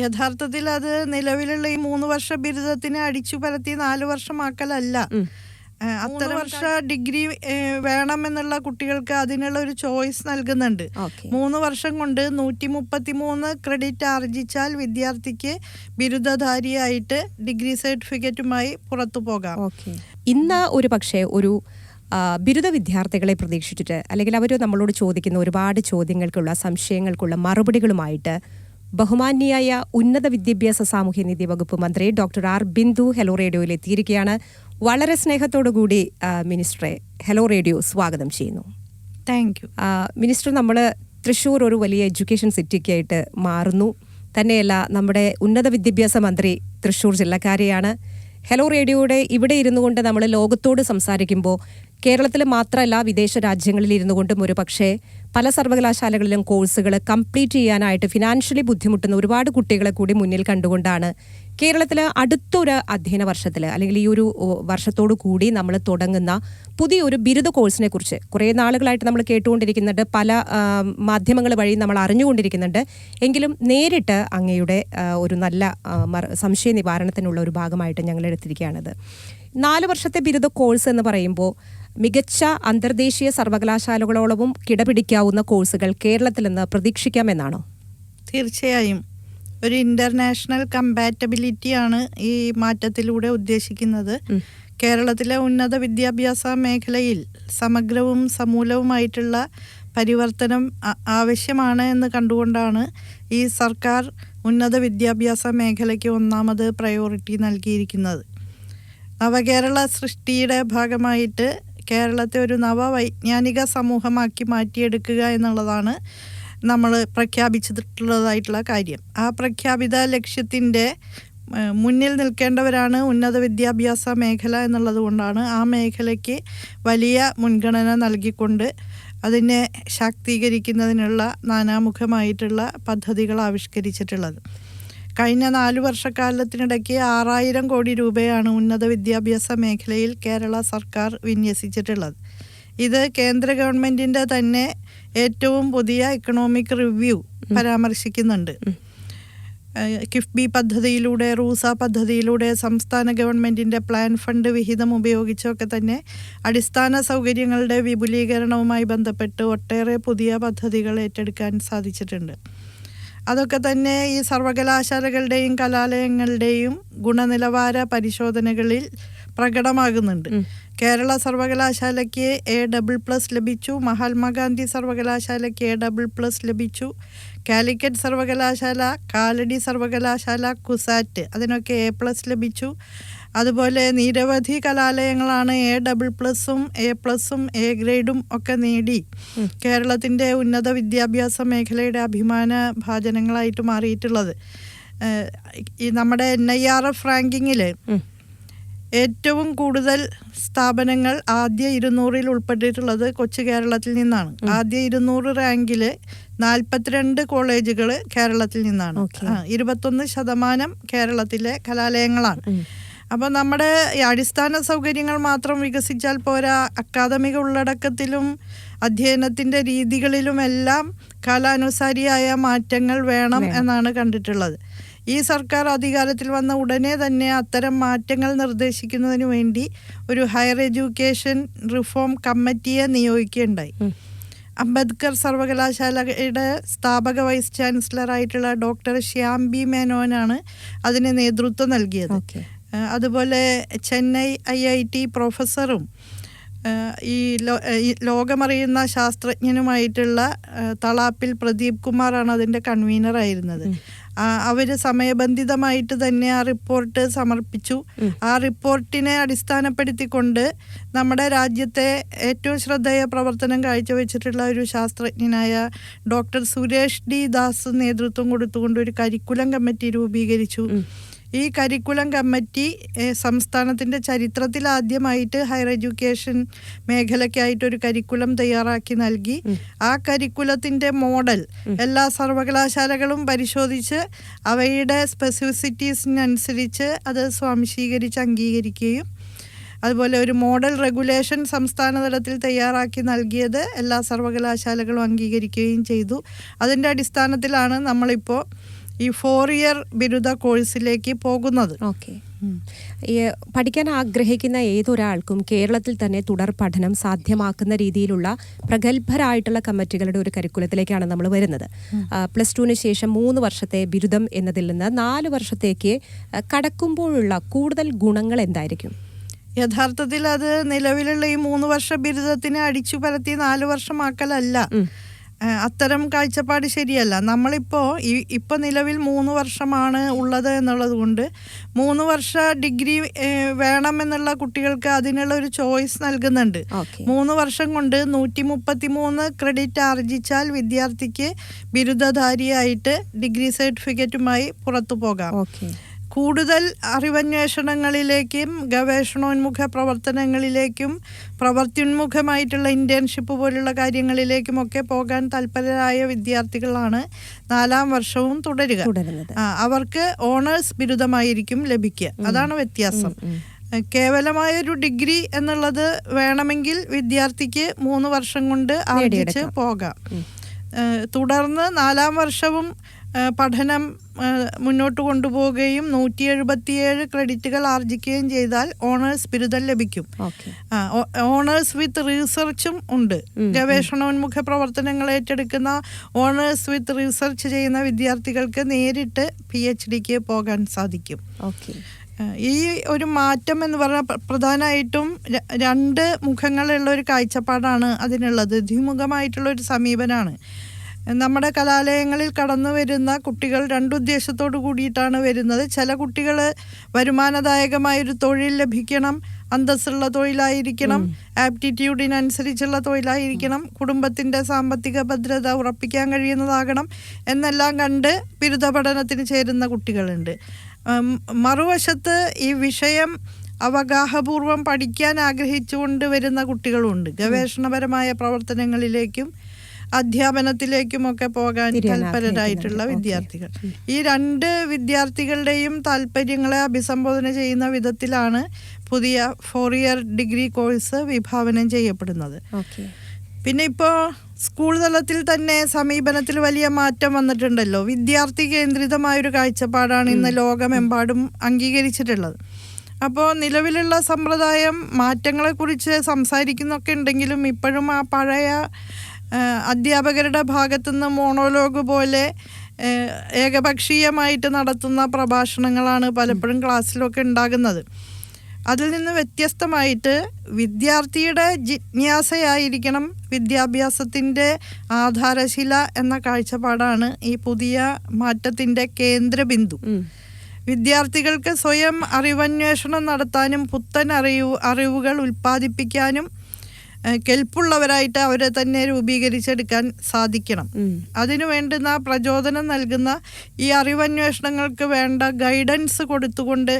യഥാർത്ഥത്തിൽ അത് നിലവിലുള്ള ഈ മൂന്ന് വർഷ ബിരുദത്തിനെ അടിച്ചു പരത്തി നാല് വർഷമാക്കലല്ല. അത്ര വർഷ ഡിഗ്രി വേണമെന്നുള്ള കുട്ടികൾക്ക് അതിനുള്ള ഒരു ചോയ്സ് നൽകുന്നുണ്ട്. മൂന്ന് വർഷം കൊണ്ട് നൂറ്റി മുപ്പത്തി മൂന്ന് ക്രെഡിറ്റ് ആർജിച്ചാൽ വിദ്യാർത്ഥിക്ക് ബിരുദധാരിയായിട്ട് ഡിഗ്രി സർട്ടിഫിക്കറ്റുമായി പുറത്തു പോകാം. ഇന്ന് ഒരു പക്ഷേ ഒരു ബിരുദ വിദ്യാർത്ഥികളെ പ്രതീക്ഷിച്ചിട്ട് അല്ലെങ്കിൽ അവർ നമ്മളോട് ചോദിക്കുന്ന ഒരുപാട് ചോദ്യങ്ങൾക്കുള്ള സംശയങ്ങൾക്കുള്ള മറുപടികളുമായിട്ട് ബഹുമാന്യായ ഉന്നത വിദ്യാഭ്യാസ സാമൂഹ്യനീതി വകുപ്പ് മന്ത്രി ഡോക്ടർ ആർ ബിന്ദു ഹെലോ റേഡിയോയിൽ എത്തിയിരിക്കുകയാണ്. വളരെ സ്നേഹത്തോടു കൂടി ആ, മിനിസ്റ്ററെ ഹെലോ റേഡിയോ സ്വാഗതം ചെയ്യുന്നു. Thank you. മിനിസ്റ്റർ നമ്മൾ തൃശ്ശൂർ ഒരു വലിയ എഡ്യൂക്കേഷൻ സിറ്റിക്കായിട്ട് മാറുന്നു. തന്നെയല്ല നമ്മുടെ ഉന്നത വിദ്യാഭ്യാസ മന്ത്രി തൃശ്ശൂർ ജില്ലക്കാരെയാണ്. ഹലോ റേഡിയോയുടെ ഇവിടെ ഇരുന്നു കൊണ്ട് നമ്മൾ ലോകത്തോട് സംസാരിക്കുമ്പോൾ കേരളത്തിൽ മാത്രമല്ല വിദേശ രാജ്യങ്ങളിൽ ഇരുന്നു കൊണ്ടും ഒരു പക്ഷേ പല സർവകലാശാലകളിലും കോഴ്സുകൾ കംപ്ലീറ്റ് ചെയ്യാനായിട്ട് ഫിനാൻഷ്യലി ബുദ്ധിമുട്ടുന്ന ഒരുപാട് കുട്ടികളെ കൂടി മുന്നിൽ കണ്ടുകൊണ്ടാണ് കേരളത്തിൽ അടുത്തൊരു അധ്യയന വർഷത്തിൽ അല്ലെങ്കിൽ ഈ ഒരു വർഷത്തോടു കൂടി നമ്മൾ തുടങ്ങുന്ന പുതിയൊരു ബിരുദ കോഴ്സിനെ കുറിച്ച് കുറേ നാളുകളായിട്ട് നമ്മൾ കേട്ടുകൊണ്ടിരിക്കുന്നുണ്ട്. പല മാധ്യമങ്ങൾ വഴി നമ്മൾ അറിഞ്ഞുകൊണ്ടിരിക്കുന്നുണ്ട്. എങ്കിലും നേരിട്ട് അങ്ങയുടെ ഒരു നല്ല സംശയ നിവാരണത്തിനുള്ള ഒരു ഭാഗമായിട്ട് ഞങ്ങൾ എടുത്തിരിക്കുകയാണത്. നാല് വർഷത്തെ ബിരുദ കോഴ്സ് എന്ന് പറയുമ്പോൾ മികച്ച അന്തർദേശീയ സർവകലാശാലകളോളവും കിടപിടിക്കാവുന്ന കോഴ്സുകൾ കേരളത്തിൽ നിന്ന് പ്രതീക്ഷിക്കാമെന്നാണോ? തീർച്ചയായും. ഒരു ഇന്റർനാഷണൽ കമ്പാറ്റബിലിറ്റിയാണ് ഈ മാറ്റത്തിലൂടെ ഉദ്ദേശിക്കുന്നത്. കേരളത്തിലെ ഉന്നത വിദ്യാഭ്യാസ മേഖലയിൽ സമഗ്രവും സമൂലവുമായിട്ടുള്ള പരിവർത്തനം ആവശ്യമാണ് എന്ന് കണ്ടുകൊണ്ടാണ് ഈ സർക്കാർ ഉന്നത വിദ്യാഭ്യാസ മേഖലയ്ക്ക് ഒന്നാമത് പ്രയോറിറ്റി നൽകിയിരിക്കുന്നത്. നവകേരള സൃഷ്ടിയുടെ ഭാഗമായിട്ട് കേരളത്തെ ഒരു നവവൈജ്ഞാനിക സമൂഹമാക്കി മാറ്റിയെടുക്കുക എന്നുള്ളതാണ് നമ്മൾ പ്രഖ്യാപിച്ചിട്ടുള്ളതായിട്ടുള്ള കാര്യം. ആ പ്രഖ്യാപിത ലക്ഷ്യത്തിന്റെ മുന്നിൽ നിൽക്കേണ്ടവരാണ് ഉന്നത വിദ്യാഭ്യാസ മേഖല എന്നുള്ളത് കൊണ്ടാണ് ആ മേഖലയ്ക്ക് വലിയ മുൻഗണന നൽകിക്കൊണ്ട് അതിനെ ശാക്തീകരിക്കുന്നതിനുള്ള നാനാമുഖമായിട്ടുള്ള പദ്ധതികൾ ആവിഷ്കരിച്ചിട്ടുള്ളത്. കഴിഞ്ഞ നാലു വർഷക്കാലത്തിനിടയ്ക്ക് ആറായിരം കോടി രൂപയാണ് ഉന്നത വിദ്യാഭ്യാസ മേഖലയിൽ കേരള സർക്കാർ വിന്യസിച്ചിട്ടുള്ളത്. ഇത് കേന്ദ്ര ഗവൺമെന്റിന്റെ തന്നെ ഏറ്റവും പുതിയ എക്കണോമിക് റിവ്യൂ പരാമർശിക്കുന്നുണ്ട്. കിഫ്ബി പദ്ധതിയിലൂടെ റൂസ പദ്ധതിയിലൂടെ സംസ്ഥാന ഗവൺമെന്റിന്റെ പ്ലാൻ ഫണ്ട് വിഹിതം ഉപയോഗിച്ചൊക്കെ തന്നെ അടിസ്ഥാന സൗകര്യങ്ങളുടെ വിപുലീകരണവുമായി ബന്ധപ്പെട്ട് ഒട്ടേറെ പുതിയ പദ്ധതികൾ ഏറ്റെടുക്കാൻ സാധിച്ചിട്ടുണ്ട്. അതൊക്കെ തന്നെ ഈ സർവകലാശാലകളുടെയും കലാലയങ്ങളുടെയും ഗുണനിലവാര പരിശോധനകളിൽ പ്രകടമാകുന്നുണ്ട്. കേരള സർവകലാശാലയ്ക്ക് എ ഡബിൾ പ്ലസ് ലഭിച്ചു മഹാത്മാഗാന്ധി സർവകലാശാലയ്ക്ക് എ ഡബിൾ പ്ലസ് ലഭിച്ചു കാലിക്കറ്റ് സർവകലാശാല കാലടി സർവകലാശാല കുസാറ്റ് അതിനൊക്കെ എ പ്ലസ് ലഭിച്ചു അതുപോലെ നിരവധി കലാലയങ്ങളാണ് എ ഡബിൾ പ്ലസും എ പ്ലസും എ ഗ്രേഡും ഒക്കെ നേടി. കേരളത്തിന്റെ ഉന്നത വിദ്യാഭ്യാസ മേഖലയുടെ അഭിമാന ഭാജനങ്ങളായിട്ട് മാറിയിട്ടുള്ളത്. ഈ നമ്മുടെ എൻ ഐ ആർ എഫ് റാങ്കിങ്ങിൽ ഏറ്റവും കൂടുതൽ സ്ഥാപനങ്ങൾ ആദ്യ ഇരുന്നൂറിൽ ഉൾപ്പെട്ടിട്ടുള്ളത് കൊച്ചു കേരളത്തിൽ നിന്നാണ്. ആദ്യ ഇരുന്നൂറ് റാങ്കിൽ നാൽപ്പത്തിരണ്ട് കോളേജുകൾ കേരളത്തിൽ നിന്നാണ്. ഇരുപത്തൊന്ന് ശതമാനം കേരളത്തിലെ കലാലയങ്ങളാണ്. അപ്പോൾ നമ്മുടെ അടിസ്ഥാന സൗകര്യങ്ങൾ മാത്രം വികസിച്ചാൽ പോരാ. അക്കാദമിക ഉള്ളടക്കത്തിലും അധ്യയനത്തിന്റെ രീതികളിലുമെല്ലാം കാലാനുസാരിയായ മാറ്റങ്ങൾ വേണം എന്നാണ് കണ്ടിട്ടുള്ളത്. ഈ സർക്കാർ അധികാരത്തിൽ വന്ന ഉടനെ തന്നെ അത്തരം മാറ്റങ്ങൾ നിർദ്ദേശിക്കുന്നതിന് വേണ്ടി ഒരു ഹയർ എഡ്യൂക്കേഷൻ റിഫോം കമ്മിറ്റിയെ നിയോഗിക്കുകയുണ്ടായി. അംബേദ്കർ സർവകലാശാലയുടെ സ്ഥാപക വൈസ് ചാൻസലറായിട്ടുള്ള ഡോക്ടർ ശ്യാം ബി മേനോനാണ് അതിന് നേതൃത്വം നൽകിയത്. അതുപോലെ ചെന്നൈ ഐ ഐ ടി പ്രൊഫസറും ഈ ലോകമറിയുന്ന ശാസ്ത്രജ്ഞനുമായിട്ടുള്ള തളാപ്പിൽ പ്രദീപ് കുമാറാണ് അതിന്റെ കൺവീനറായിരുന്നത് അവർ സമയബന്ധിതമായിട്ട് തന്നെ ആ റിപ്പോർട്ട് സമർപ്പിച്ചു. ആ റിപ്പോർട്ടിനെ അടിസ്ഥാനപ്പെടുത്തിക്കൊണ്ട് നമ്മുടെ രാജ്യത്തെ ഏറ്റവും ശ്രദ്ധേയ പ്രവർത്തനം കാഴ്ചവെച്ചിട്ടുള്ള ഒരു ശാസ്ത്രജ്ഞനായ ഡോക്ടർ സുരേഷ് ഡി ദാസ് നേതൃത്വം കൊടുത്തുകൊണ്ട് ഒരു കരിക്കുലം കമ്മിറ്റി രൂപീകരിച്ചു. ഈ കരിക്കുലം കമ്മിറ്റി സംസ്ഥാനത്തിന്റെ ചരിത്രത്തിൽ ആദ്യമായിട്ട് ഹയർ എഡ്യൂക്കേഷൻ മേഖലയ്ക്കായിട്ട് ഒരു കരിക്കുലം തയ്യാറാക്കി നൽകി. ആ കരിക്കുലത്തിന്റെ മോഡൽ എല്ലാ സർവകലാശാലകളും പരിശോധിച്ച് അവയുടെ സ്പെസിഫിസിറ്റീസിനനുസരിച്ച് അത് സ്വാംശീകരിച്ച് അംഗീകരിക്കുകയും അതുപോലെ ഒരു മോഡൽ റെഗുലേഷൻ സംസ്ഥാന തലത്തിൽ തയ്യാറാക്കി നൽകിയത് എല്ലാ സർവകലാശാലകളും അംഗീകരിക്കുകയും ചെയ്തു. അതിന്റെ അടിസ്ഥാനത്തിലാണ് നമ്മളിപ്പോൾ ഈ ഫോർ ഇയർ ബിരുദ കോഴ്സിലേക്ക് പോകുന്നത്. ഓക്കെ പഠിക്കാൻ ആഗ്രഹിക്കുന്ന ഏതൊരാൾക്കും കേരളത്തിൽ തന്നെ തുടർ പഠനം സാധ്യമാക്കുന്ന രീതിയിലുള്ള പ്രഗത്ഭരായിട്ടുള്ള കമ്മിറ്റികളുടെ ഒരു കരിക്കുലത്തിലേക്കാണ് നമ്മൾ വരുന്നത്. പ്ലസ് ടുവിന് ശേഷം മൂന്ന് വർഷത്തെ ബിരുദം എന്നതിൽ നിന്ന് നാല് വർഷത്തേക്ക് കടക്കുമ്പോഴുള്ള കൂടുതൽ ഗുണങ്ങൾ എന്തായിരിക്കും? യഥാർത്ഥത്തിൽ അത് നിലവിലുള്ള ഈ മൂന്ന് വർഷ ബിരുദത്തിനെ അടിച്ചു പരത്തി നാല് വർഷമാക്കലല്ല. അത്തരം കാഴ്ചപ്പാട് ശരിയല്ല. നമ്മളിപ്പോൾ ഈ ഇപ്പൊ നിലവിൽ മൂന്ന് വർഷമാണ് ഉള്ളത് എന്നുള്ളത് കൊണ്ട് മൂന്ന് വർഷ ഡിഗ്രി വേണം വേണമെന്നുള്ള കുട്ടികൾക്ക് അതിനുള്ള ഒരു ചോയ്സ് നൽകുന്നുണ്ട്. മൂന്ന് വർഷം കൊണ്ട് നൂറ്റി മുപ്പത്തി മൂന്ന് ക്രെഡിറ്റ് ആർജിച്ചാൽ വിദ്യാർത്ഥിക്ക് ബിരുദധാരിയായിട്ട് ഡിഗ്രി സർട്ടിഫിക്കറ്റുമായി പുറത്തു പോകാം. കൂടുതൽ അറിവന്വേഷണങ്ങളിലേക്കും ഗവേഷണോന്മുഖ പ്രവർത്തനങ്ങളിലേക്കും പ്രവർത്തിയുന്മുഖമായിട്ടുള്ള ഇന്റേൺഷിപ്പ് പോലുള്ള കാര്യങ്ങളിലേക്കുമൊക്കെ പോകാൻ തൽപരരായ വിദ്യാർത്ഥികളാണ് നാലാം വർഷവും തുടരുക. അവർക്ക് ഓണേഴ്സ് ബിരുദമായിരിക്കും ലഭിക്കുക. അതാണ് വ്യത്യാസം. കേവലമായ ഒരു ഡിഗ്രി എന്നുള്ളത് വേണമെങ്കിൽ വിദ്യാർത്ഥിക്ക് മൂന്ന് വർഷം കൊണ്ട് ആർജിച്ച് പോകാം. തുടർന്ന് നാലാം വർഷവും പഠനം മുന്നോട്ട് കൊണ്ടുപോവുകയും നൂറ്റി എഴുപത്തിയേഴ് ക്രെഡിറ്റുകൾ ആർജിക്കുകയും ചെയ്താൽ ഓണേഴ്സ് ബിരുദം ലഭിക്കും. ഓണേഴ്സ് വിത്ത് റീസെർച്ചും ഉണ്ട്. ഗവേഷണോന്മുഖ പ്രവർത്തനങ്ങൾ ഏറ്റെടുക്കുന്ന ഓണേഴ്സ് വിത്ത് റീസെർച്ച് ചെയ്യുന്ന വിദ്യാർത്ഥികൾക്ക് നേരിട്ട് പി എച്ച് ഡിക്ക് പോകാൻ സാധിക്കും. ഈ ഒരു മാറ്റം എന്ന് പറഞ്ഞാൽ പ്ര- പ്രധാനമായിട്ടും രണ്ട് മുഖങ്ങളുള്ള ഒരു കാഴ്ചപ്പാടാണ് അതിനുള്ളത്. ദ്വിമുഖമായിട്ടുള്ള ഒരു സമീപനമാണ് നമ്മുടെ കലാലയങ്ങളിൽ കടന്നു വരുന്ന കുട്ടികൾ രണ്ടുദ്ദേശത്തോടു കൂടിയിട്ടാണ് വരുന്നത്. ചില കുട്ടികൾ വരുമാനദായകമായൊരു തൊഴിൽ ലഭിക്കണം അന്തസ്സുള്ള തൊഴിലായിരിക്കണം ആപ്റ്റിറ്റ്യൂഡിനനുസരിച്ചുള്ള തൊഴിലായിരിക്കണം കുടുംബത്തിന്റെ സാമ്പത്തിക ഭദ്രത ഉറപ്പിക്കാൻ കഴിയുന്നതാകണം എന്നെല്ലാം കണ്ട് ബിരുദ പഠനത്തിന് ചേരുന്ന കുട്ടികളുണ്ട്. മറുവശത്ത് ഈ വിഷയം അവഗാഹപൂർവം പഠിക്കാൻ ആഗ്രഹിച്ചുകൊണ്ട് വരുന്ന കുട്ടികളുണ്ട്. ഗവേഷണപരമായ പ്രവർത്തനങ്ങളിലേക്കും അധ്യാപനത്തിലേക്കുമൊക്കെ പോകാൻ തൽപരരായിട്ടുള്ള വിദ്യാർത്ഥികൾ. ഈ രണ്ട് വിദ്യാർത്ഥികളുടെയും താല്പര്യങ്ങളെ അഭിസംബോധന ചെയ്യുന്ന വിധത്തിലാണ് പുതിയ ഫോർ ഇയർ ഡിഗ്രി കോഴ്സ് വിഭാവനം ചെയ്യപ്പെടുന്നത്. പിന്നെ ഇപ്പോൾ സ്കൂൾ തലത്തിൽ തന്നെ സമീപനത്തിൽ വലിയ മാറ്റം വന്നിട്ടുണ്ടല്ലോ. വിദ്യാർത്ഥി കേന്ദ്രിതമായൊരു കാഴ്ചപ്പാടാണ് ഇന്ന് ലോകമെമ്പാടും അംഗീകരിച്ചിട്ടുള്ളത്. അപ്പോൾ നിലവിലുള്ള സമ്പ്രദായം മാറ്റങ്ങളെക്കുറിച്ച് സംസാരിക്കുന്നൊക്കെ ഉണ്ടെങ്കിലും ഇപ്പോഴും ആ പഴയ അധ്യാപകരുടെ ഭാഗത്തുനിന്ന് മോണോലോഗ് പോലെ ഏകപക്ഷീയമായിട്ട് നടത്തുന്ന പ്രഭാഷണങ്ങളാണ് പലപ്പോഴും ക്ലാസ്സിലൊക്കെ ഉണ്ടാകുന്നത്. അതിൽ നിന്ന് വ്യത്യസ്തമായിട്ട് വിദ്യാർത്ഥിയുടെ ജിജ്ഞാസയായിരിക്കണം വിദ്യാഭ്യാസത്തിന്റെ ആധാരശില എന്ന കാഴ്ചപ്പാടാണ് ഈ പുതിയ മാറ്റത്തിന്റെ കേന്ദ്രബിന്ദു. വിദ്യാർത്ഥികൾക്ക് സ്വയം അറിവന്വേഷണം നടത്താനും പുത്തൻ അറിവ് അറിവുകൾ ഉൽപ്പാദിപ്പിക്കാനും കെൽപ്പുള്ളവരായിട്ട് അവരെ തന്നെ രൂപീകരിച്ചെടുക്കാൻ സാധിക്കണം. അതിനു വേണ്ടുന്ന പ്രചോദനം നൽകുന്ന ഈ അറിവന്വേഷണങ്ങൾക്ക് വേണ്ട ഗൈഡൻസ് കൊടുത്തുകൊണ്ട്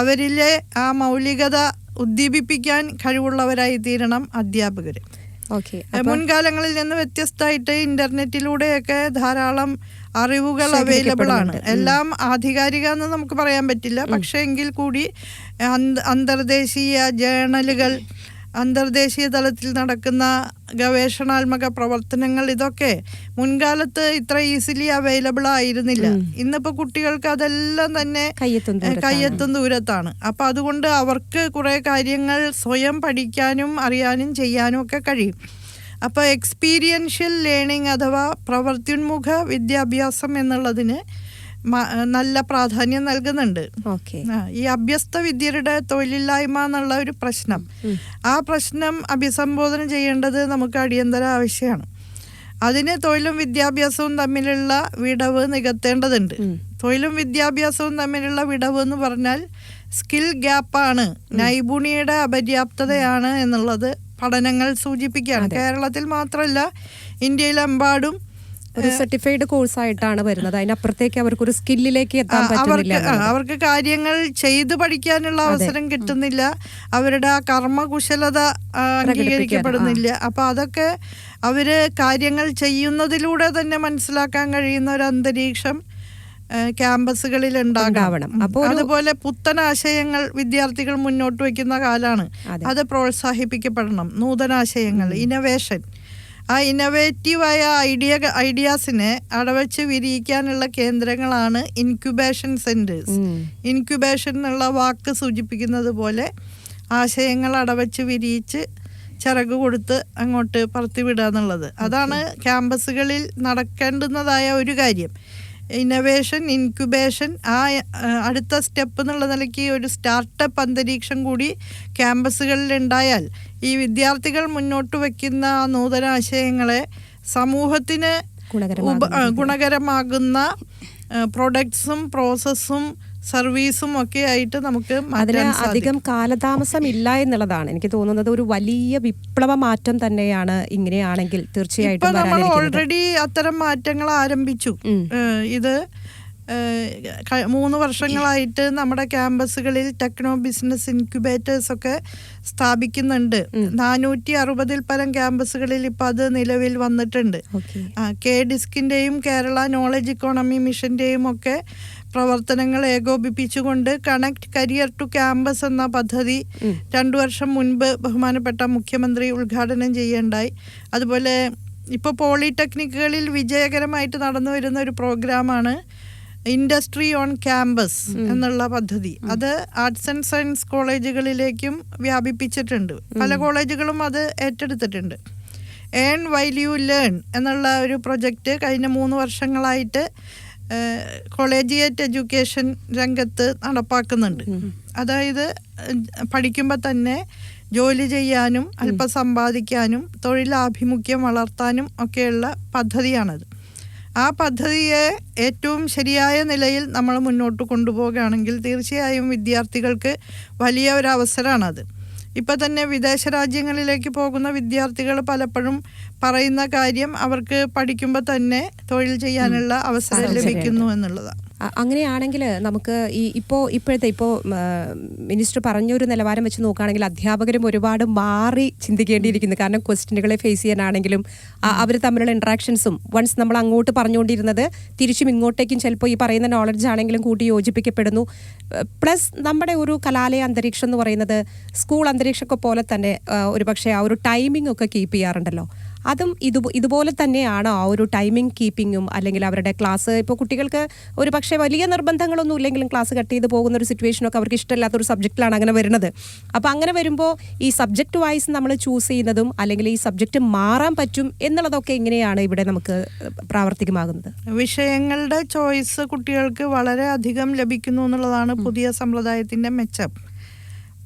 അവരിലെ ആ മൗലികത ഉദ്ദീപിപ്പിക്കാൻ കഴിവുള്ളവരായി തീരണം അധ്യാപകർ. ഓക്കെ മുൻകാലങ്ങളിൽ നിന്ന് വ്യത്യസ്തമായിട്ട് ഇന്റർനെറ്റിലൂടെയൊക്കെ ധാരാളം അറിവുകൾ അവൈലബിൾ ആണ് എല്ലാം ആധികാരിക എന്ന് നമുക്ക് പറയാൻ പറ്റില്ല. പക്ഷേ എങ്കിൽ കൂടി അന്തർദേശീയ ജേണലുകൾ അന്തർദേശീയ തലത്തിൽ നടക്കുന്ന ഗവേഷണാത്മക പ്രവർത്തനങ്ങൾ ഇതൊക്കെ മുൻകാലത്ത് ഇത്ര ഈസിലി അവൈലബിൾ ആയിരുന്നില്ല. ഇന്നിപ്പോ കുട്ടികൾക്ക് അതെല്ലാം തന്നെ കയ്യെത്തും ദൂരത്താണ്. അപ്പൊ അതുകൊണ്ട് അവർക്ക് കുറെ കാര്യങ്ങൾ സ്വയം പഠിക്കാനും അറിയാനും ചെയ്യാനും ഒക്കെ കഴിയും. അപ്പോൾ എക്സ്പീരിയൻഷ്യൽ ലേണിംഗ് അഥവാ പ്രവർത്തിന്മുഖ വിദ്യാഭ്യാസം എന്നുള്ളതിന് നല്ല പ്രാധാന്യം നൽകുന്നുണ്ട്. ഈ അഭ്യസ്ത വിദ്യരുടെ തൊഴിലില്ലായ്മ എന്നുള്ള ഒരു പ്രശ്നം. ആ പ്രശ്നം അഭിസംബോധന ചെയ്യേണ്ടത് നമുക്ക് അടിയന്തര ആവശ്യമാണ്. അതിന് തൊഴിലും വിദ്യാഭ്യാസവും തമ്മിലുള്ള വിടവ് നികത്തേണ്ടതുണ്ട്. തൊഴിലും വിദ്യാഭ്യാസവും തമ്മിലുള്ള വിടവ് എന്ന് പറഞ്ഞാൽ സ്കിൽ ഗ്യാപ്പാണ്. നൈപുണിയുടെ അപര്യാപ്തതയാണ് എന്നുള്ളത് പഠനങ്ങൾ സൂചിപ്പിക്കുകയാണ്. കേരളത്തിൽ മാത്രമല്ല ഇന്ത്യയിലെമ്പാടും ഒരു സർട്ടിഫൈഡ് കോഴ്സ് ആയിട്ടാണ് വരുന്നത്. അതിനപ്പുറത്തേക്ക് അവർക്ക് ഒരു സ്കില്ലിലേക്ക് എത്താൻ പറ്റുന്നില്ല അവർക്ക് കാര്യങ്ങൾ ചെയ്തു പഠിക്കാനുള്ള അവസരം കിട്ടുന്നില്ല. അവരുടെ ആ കർമ്മകുശലത അംഗീകരിക്കപ്പെടുന്നില്ല. അപ്പൊ അതൊക്കെ അവർ കാര്യങ്ങൾ ചെയ്യുന്നതിലൂടെ തന്നെ മനസ്സിലാക്കാൻ കഴിയുന്ന ഒരു അന്തരീക്ഷം ക്യാമ്പസുകളിൽ ഉണ്ടാകണം. അപ്പോൾ അതുപോലെ പുത്തൻ ആശയങ്ങൾ വിദ്യാർത്ഥികൾ മുന്നോട്ട് വയ്ക്കുന്ന കാലാണ്. അത്. പ്രോത്സാഹിപ്പിക്കപ്പെടണം. നൂതനാശയങ്ങൾ ഇന്നവേഷൻ ആ ഇന്നവേറ്റീവായ ഐഡിയ ഐഡിയാസിനെ അടവച്ച് വിരിയിക്കാനുള്ള കേന്ദ്രങ്ങളാണ് ഇൻക്യുബേഷൻ സെന്റേഴ്സ് ഇൻക്യുബേഷൻ എന്നുള്ള വാക്ക് സൂചിപ്പിക്കുന്നത് പോലെ ആശയങ്ങൾ അടവച്ച് വിരിയിച്ച് ചിറക് കൊടുത്ത് അങ്ങോട്ട് പറത്തിവിടുക എന്നുള്ളത്. അതാണ് ക്യാമ്പസുകളിൽ നടക്കേണ്ടുന്നതായ ഒരു കാര്യം. ഇന്നവേഷൻ ഇൻക്യുബേഷൻ ആ അടുത്ത സ്റ്റെപ്പ് എന്നുള്ള നിലയ്ക്ക് ഒരു സ്റ്റാർട്ടപ്പ് അന്തരീക്ഷം കൂടി ക്യാമ്പസുകളിൽ ഉണ്ടായാൽ ഈ വിദ്യാർത്ഥികൾ മുന്നോട്ട് വയ്ക്കുന്ന ആ നൂതന ആശയങ്ങളെ സമൂഹത്തിന് ഗുണകരമാകുന്ന പ്രൊഡക്ട്സും പ്രോസസ്സും സർവീസും ഒക്കെ ആയിട്ട് നമുക്ക് അതിന് അധികം കാലതാമസം ഇല്ല എന്നുള്ളതാണ്. എനിക്ക് തോന്നുന്നത് ഒരു വലിയ വിപ്ലവ മാറ്റം തന്നെയാണ് ഇങ്ങനെയാണെങ്കിൽ തീർച്ചയായിട്ടും നമ്മൾ ഓൾറെഡി അത്തരം മാറ്റങ്ങൾ ആരംഭിച്ചു. ഇത് മൂന്ന് വർഷങ്ങളായിട്ട് നമ്മുടെ ക്യാമ്പസുകളിൽ ടെക്നോ ബിസിനസ് ഇൻക്യുബേറ്റേഴ്സ് ഒക്കെ സ്ഥാപിക്കുന്നുണ്ട്. നാനൂറ്റി അറുപതിൽ പരം ക്യാമ്പസുകളിൽ ഇപ്പം അത് നിലവിൽ വന്നിട്ടുണ്ട്. കെ ഡിസ്കിന്റെയും കേരള നോളജ് ഇക്കോണമി മിഷന്റെയും ഒക്കെ പ്രവർത്തനങ്ങൾ ഏകോപിപ്പിച്ചുകൊണ്ട് കണക്ട് കരിയർ ടു ക്യാമ്പസ് എന്ന പദ്ധതി രണ്ടു വർഷം മുൻപ് ബഹുമാനപ്പെട്ട മുഖ്യമന്ത്രി ഉദ്ഘാടനം ചെയ്യേണ്ടായി അതുപോലെ ഇപ്പോൾ പോളിടെക്നിക്കുകളിൽ വിജയകരമായിട്ട് നടന്നു വരുന്ന ഒരു പ്രോഗ്രാമാണ് ഇൻഡസ്ട്രി ഓൺ ക്യാമ്പസ് എന്നുള്ള പദ്ധതി. അത് ആർട്സ് ആൻഡ് സയൻസ് കോളേജുകളിലേക്കും വ്യാപിപ്പിച്ചിട്ടുണ്ട്. പല കോളേജുകളും അത് ഏറ്റെടുത്തിട്ടുണ്ട്. ഏൺ വൈൽ യു ലേൺ എന്നുള്ള ഒരു പ്രൊജക്റ്റ് കഴിഞ്ഞ മൂന്ന് വർഷങ്ങളായിട്ട് കോളേജിയേറ്റ് എഡ്യൂക്കേഷൻ രംഗത്ത് നടപ്പാക്കുന്നുണ്ട്. അതായത് പഠിക്കുമ്പോൾ തന്നെ ജോലി ചെയ്യാനും അല്പം സമ്പാദിക്കാനും തൊഴിലാഭിമുഖ്യം വളർത്താനും ഒക്കെയുള്ള പദ്ധതിയാണത്. ആ പദ്ധതിയെ ഏറ്റവും ശരിയായ നിലയിൽ നമ്മൾ മുന്നോട്ട് കൊണ്ടുപോവുകയാണെങ്കിൽ തീർച്ചയായും വിദ്യാർത്ഥികൾക്ക് വലിയ ഒരു അവസരമാണത് ഇപ്പം തന്നെ വിദേശ രാജ്യങ്ങളിലേക്ക് പോകുന്ന വിദ്യാർത്ഥികൾ പലപ്പോഴും പറയുന്ന കാര്യം അവർക്ക് പഠിക്കുമ്പോൾ തന്നെ തൊഴിൽ ചെയ്യാനുള്ള അവസരം ലഭിക്കുന്നു എന്നുള്ളതാണ് അങ്ങനെയാണെങ്കിൽ നമുക്ക് ഈ ഇപ്പോൾ ഇപ്പോഴത്തെ ഇപ്പോൾ മിനിസ്റ്റർ പറഞ്ഞൊരു നിലവാരം വെച്ച് നോക്കുകയാണെങ്കിൽ അധ്യാപകരും ഒരുപാട് മാറി ചിന്തിക്കേണ്ടിയിരിക്കുന്നു. കാരണം ക്വസ്റ്റ്യനുകളെ ഫേസ് ചെയ്യാനാണെങ്കിലും അവർ തമ്മിലുള്ള ഇൻട്രാക്ഷൻസും വൺസ് നമ്മൾ അങ്ങോട്ട് പറഞ്ഞുകൊണ്ടിരുന്നത് തിരിച്ചും ഇങ്ങോട്ടേക്കും ചിലപ്പോൾ ഈ പറയുന്ന നോളജ് ആണെങ്കിലും കൂട്ടി യോജിപ്പിക്കപ്പെടുന്നു. പ്ലസ് നമ്മുടെ ഒരു കലാലയ അന്തരീക്ഷം എന്ന് പറയുന്നത് സ്കൂൾ അന്തരീക്ഷമൊക്കെ പോലെ തന്നെ ഒരു പക്ഷേ ആ ഒരു ടൈമിംഗ് ഒക്കെ കീപ്പ് ചെയ്യാറുണ്ടല്ലോ. അതും ഇത് ഇതുപോലെ തന്നെയാണ് ആ ഒരു ടൈമിംഗ് കീപ്പിങ്ങും അല്ലെങ്കിൽ അവരുടെ ക്ലാസ് ഇപ്പോൾ കുട്ടികൾക്ക് ഒരു പക്ഷേ വലിയ നിർബന്ധങ്ങളൊന്നും ഇല്ലെങ്കിലും ക്ലാസ് കട്ട് ചെയ്ത് പോകുന്ന ഒരു സിറ്റുവേഷനൊക്കെ അവർക്ക് ഇഷ്ടമില്ലാത്തൊരു സബ്ജക്റ്റിലാണ് അങ്ങനെ വരുന്നത്. അപ്പോൾ അങ്ങനെ വരുമ്പോൾ ഈ സബ്ജക്റ്റ് വൈസ് നമ്മൾ ചൂസ് ചെയ്യുന്നതും അല്ലെങ്കിൽ ഈ സബ്ജക്റ്റ് മാറാൻ പറ്റും എന്നുള്ളതൊക്കെ എങ്ങനെയാണ് ഇവിടെ നമുക്ക് പ്രാവർത്തികമാകുന്നത്? വിഷയങ്ങളുടെ ചോയ്സ് കുട്ടികൾക്ക് വളരെ അധികം ലഭിക്കുന്നു എന്നുള്ളതാണ് പുതിയ സമ്പ്രദായത്തിന്റെ മെച്ചം.